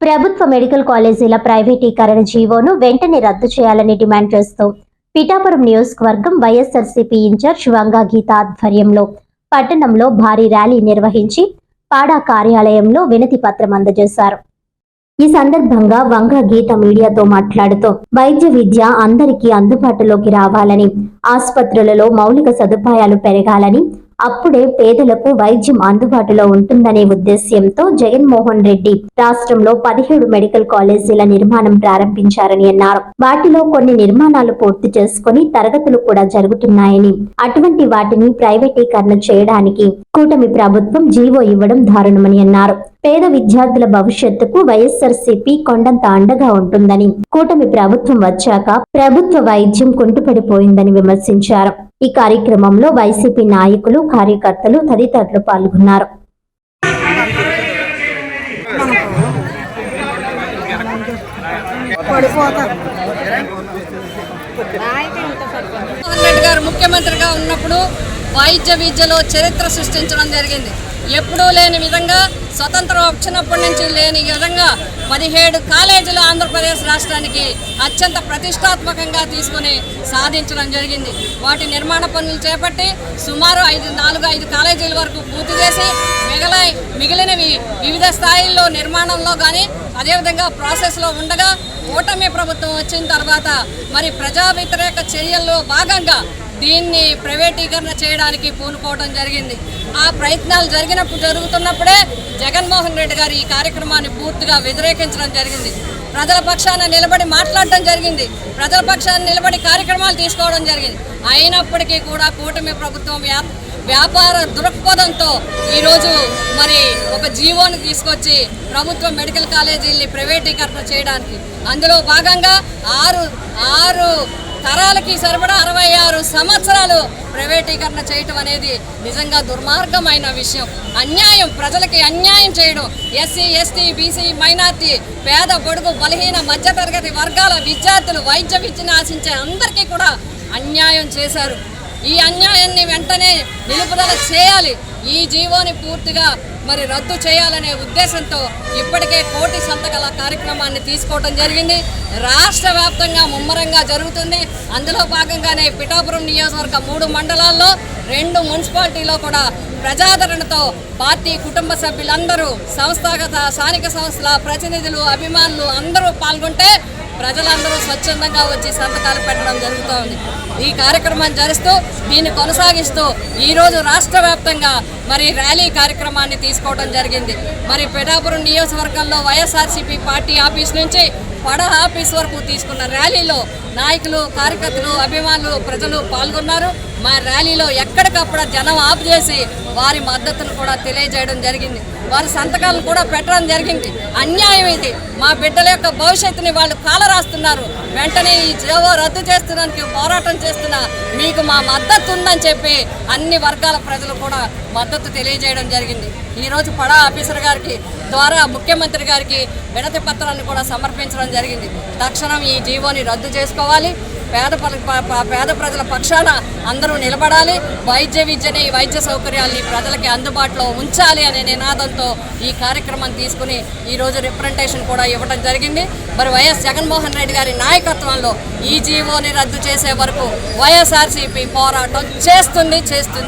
ప్రభుత్వ మెడికల్ కాలేజీల ప్రైవేటీకరణ జీవోను వెంటనే రద్దు చేయాలని డిమాండ్ చేస్తూ పిఠాపురం నియోజకవర్గం వైఎస్ఆర్సీపీ ఇన్ఛార్జ్ వంగా గీత ఆధ్వర్యంలో పట్టణంలో భారీ ర్యాలీ నిర్వహించి పాడా కార్యాలయంలో వినతి పత్రం అందజేశారు. ఈ సందర్భంగా వంగ గీత మీడియాతో మాట్లాడుతూ వైద్య విద్య అందరికీ అందుబాటులోకి రావాలని ఆసుపత్రులలో మౌలిక సదుపాయాలు పెరగాలని అప్పుడే పేదలకు వైద్యం అందుబాటులో ఉంటుందనే ఉద్దేశ్యంతో జగన్మోహన్ రెడ్డి రాష్ట్రంలో పదిహేడు మెడికల్ కాలేజీల నిర్మాణం ప్రారంభించారని అన్నారు. వాటిలో కొన్ని నిర్మాణాలు పూర్తి చేసుకుని తరగతులు కూడా జరుగుతున్నాయని అటువంటి వాటిని ప్రైవేటీకరణ చేయడానికి కూటమి ప్రభుత్వం జీవో ఇవ్వడం దారుణమని అన్నారు. పేద విద్యార్థుల భవిష్యత్తుకు వైఎస్ఆర్సీపీ కొండంత అండగా ఉంటుందని కూటమి ప్రభుత్వం వచ్చాక ప్రభుత్వ వైద్యం కుంటుపడిపోయిందని విమర్శించారు. ఈ కార్యక్రమంలో వైసీపీ నాయకులు కార్యకర్తలు తదితరులు పాల్గొన్నారు. జగన్మోహన్ గవర్నమెంట్ గారు ముఖ్యమంత్రిగా ఉన్నప్పుడు వాయిద్య విద్యలో చరిత్ర సృష్టించడం జరిగింది. ఎప్పుడూ లేని విధంగా స్వతంత్రం వచ్చినప్పటి నుంచి లేని విధంగా పదిహేడు కాలేజీలు ఆంధ్రప్రదేశ్ రాష్ట్రానికి అత్యంత ప్రతిష్టాత్మకంగా తీసుకుని సాధించడం జరిగింది. వాటి నిర్మాణ పనులు చేపట్టి సుమారు ఐదు నాలుగు ఐదు కాలేజీల వరకు పూర్తి చేసి మిగిలిన వివిధ స్థాయిల్లో నిర్మాణంలో కానీ అదేవిధంగా ప్రాసెస్లో ఉండగా కూటమి ప్రభుత్వం వచ్చిన తర్వాత మరి ప్రజా వ్యతిరేక చర్యల్లో భాగంగా దీన్ని ప్రైవేటీకరణ చేయడానికి పూనుకోవడం జరిగింది. ఆ ప్రయత్నాలు జరిగినప్పుడు జరుగుతున్నప్పుడే జగన్మోహన్ రెడ్డి గారు ఈ కార్యక్రమాన్ని పూర్తిగా వ్యతిరేకించడం జరిగింది. ప్రజల పక్షాన నిలబడి మాట్లాడడం జరిగింది. ప్రజల పక్షాన నిలబడి కార్యక్రమాలు తీసుకోవడం జరిగింది. అయినప్పటికీ కూడా కూటమి ప్రభుత్వం వ్యాప్త వ్యాపార దృక్పథంతో ఈరోజు మరి ఒక జీవోని తీసుకొచ్చి ప్రభుత్వ మెడికల్ కాలేజీల్ని ప్రైవేటీకరణ చేయడానికి. అందులో భాగంగా ఆరు ఆరు తరాలకి సరిపడా అరవై ఆరు సంవత్సరాలు ప్రైవేటీకరణ చేయటం అనేది నిజంగా దుర్మార్గమైన విషయం. అన్యాయం ప్రజలకి అన్యాయం చేయడం. ఎస్సీ ఎస్టీ బీసీ మైనార్టీ పేద బడుగు బలహీన మధ్యతరగతి వర్గాల విద్యార్థులు వైద్య విద్యను ఆశించే అందరికీ కూడా అన్యాయం చేశారు. ఈ అన్యాయాన్ని వెంటనే నిలుపుదల చేయాలి. ఈ జీవోని పూర్తిగా మరి రద్దు చేయాలనే ఉద్దేశంతో ఇప్పటికే కోటి సంతకాల కార్యక్రమాన్ని తీసుకోవడం జరిగింది. రాష్ట్ర వ్యాప్తంగా ముమ్మరంగా జరుగుతుంది. అందులో భాగంగానే పిఠాపురం నియోజకవర్గ మూడు మండలాల్లో రెండు మున్సిపాలిటీలో కూడా ప్రజాదరణతో పార్టీ కుటుంబ సభ్యులందరూ సంస్థాగత స్థానిక సంస్థల ప్రతినిధులు అభిమానులు అందరూ పాల్గొంటే ప్రజలందరూ స్వచ్ఛందంగా వచ్చి సంతకాలు పెట్టడం జరుగుతోంది. ఈ కార్యక్రమాన్ని జరుస్తూ దీన్ని కొనసాగిస్తూ ఈరోజు రాష్ట్ర వ్యాప్తంగా మరి ర్యాలీ కార్యక్రమాన్ని తీసుకోవడం జరిగింది. మరి పెడాపురం నియోజకవర్గంలో వైఎస్ఆర్సీపీ పార్టీ ఆఫీస్ నుంచి పడ ఆఫీస్ వరకు తీసుకున్న ర్యాలీలో నాయకులు కార్యకర్తలు అభిమానులు ప్రజలు పాల్గొన్నారు. మా ర్యాలీలో ఎక్కడికప్పుడు జనం ఆపు చేసి వారి మద్దతును కూడా తెలియజేయడం జరిగింది. వారి సంతకాలను కూడా పెట్టడం జరిగింది. అన్యాయం ఇది. మా బిడ్డల యొక్క భవిష్యత్తుని వాళ్ళు కాలరాస్తున్నారు. వెంటనే ఈ జీవో రద్దు చేస్తున్నానికి పోరాటం చేస్తున్న మీకు మా మద్దతు ఉందని చెప్పి అన్ని వర్గాల ప్రజలు కూడా మద్దతు తెలియజేయడం జరిగింది. ఈరోజు పడా ఆఫీసర్ గారికి ద్వారా ముఖ్యమంత్రి గారికి వినతి పత్రాన్ని కూడా సమర్పించడం జరిగింది. తక్షణం ఈ జీవోని రద్దు చేసుకోవాలి. పేద పేద ప్రజల పక్షాన అందరూ నిలబడాలి. వైద్య విద్యని వైద్య సౌకర్యాల్ని ప్రజలకి అందుబాటులో ఉంచాలి అనే నినాదంతో ఈ కార్యక్రమం తీసుకుని ఈరోజు రిప్రజెంటేషన్ కూడా ఇవ్వడం జరిగింది. మరి వైఎస్ జగన్మోహన్ రెడ్డి గారి నాయకత్వంలో ఈ జీవోని రద్దు చేసే వరకు వైఎస్ఆర్సీపీ పోరాటం చేస్తుంది చేస్తుంది.